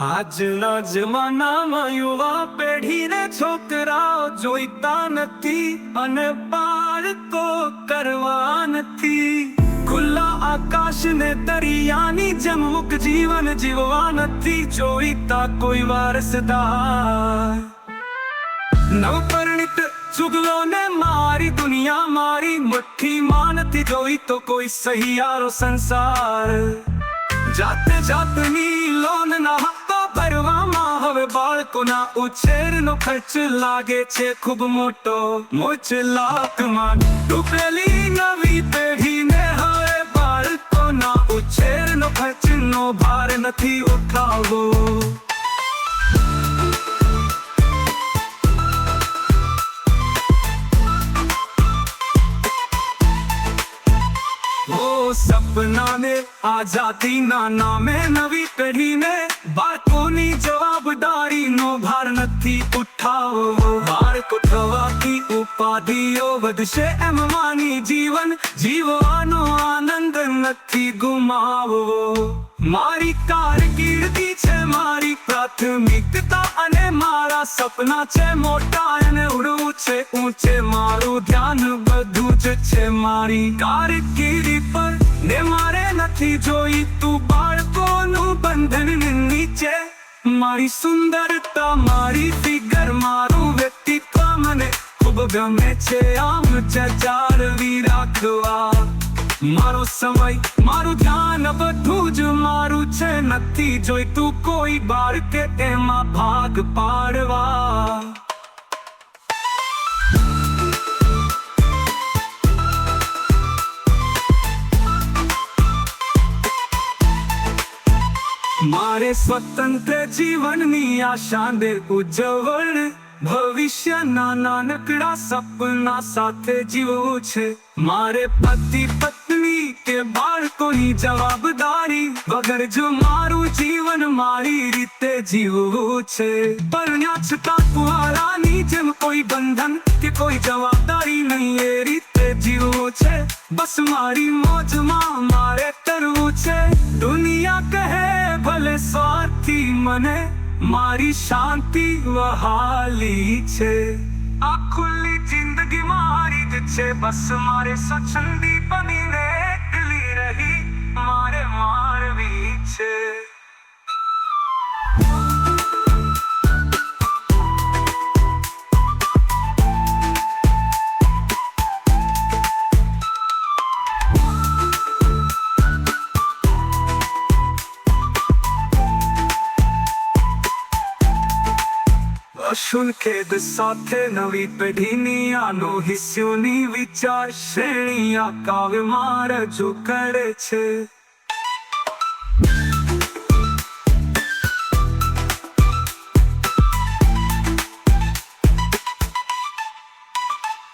આજના જમાનામાં યુવા પેઢીને છોકરાઓ જોઈતા નથી અને બાળકો કરવા નથી. ખુલ્લા આકાશ ને દરિયાની જેમ મુક જીવન જીવવા નથી જોઈતા કોઈ વારસદાર. નવપરણિત ચુગલો ને મારી દુનિયા મારી મુઠ્ઠીમાં નથી જોઈ તો કોઈ સહિયારો સંસાર. જાતે જાતની લોન ના ભરવામાં હવે બાળકોના ઉછેરનો ખર્ચ લાગે છે ખૂબ મોટો. મોચ લાખમાં ડૂબેલી નવી પેઢીને હવે બાળકોના ઉછેરનો ખર્ચનો ભાર નથી ઉઠાવવો. સપનાને આઝાદીના નામે નવી પેઢીને બાળકોની જવાબદારીનો ભાર નથી ઉઠાવવો. બાળકો થવાથી ઉપાધિઓ વધશે એમ માની જીવન જીવવાનો આનંદ નથી ગુમાવવો. મારી કારકિર્દી છે મારી પ્રાથમિકતા અને મારા સપના છે મોટા અને ઉડવું છે ઊંચે મારું ધ્યાન બધું જ છે મારી કારકિર્દી પર ને મારે નથી જોઈ તું બાળકોનું બંધન નીચે. મારી સુંદરતા, મારી ફિગર, મારું વ્યક્તિત્વ મને ખૂબ ગમે છે. આમ જાળવી રાખવા. મારો સમય, મારું ધ્યાન બધું જ મારું છે. નથી જોઈતું કોઈ બાળકે એમાં ભાગ પાડવા. મારે સ્વતંત્ર જીવનની આશાને ઉજ્જવળ. ભવિષ્યના નાનકડા સપના સાથે જીવવું છે. મારે પતિ પત્ની કે બાળકોની જવાબદારી વગર જો મારું જીવન મારી રીતે જીવવું છે. પરણ્યા છતાં કુવારાની જેમ કોઈ બંધન કે કોઈ જવાબદારી નહીં એ રીતે જીવવું છે. બસ મારી મોજમાં મારે તરવું છે. દુનિયા કહે ભલે સ્વાર્થી મને મારી શાંતિ વહાલી છે. આ ખુલ્લી જિંદગી મારી જ છે. બસ મારે સ્વચ્છંદી બનીને રહી, મારે મારવી છે. અશુલ્કેદ સાથે નવી પેઢીની આનો વિચાર શ્રેણી આ કાવ્યમાં રજૂ કરે છે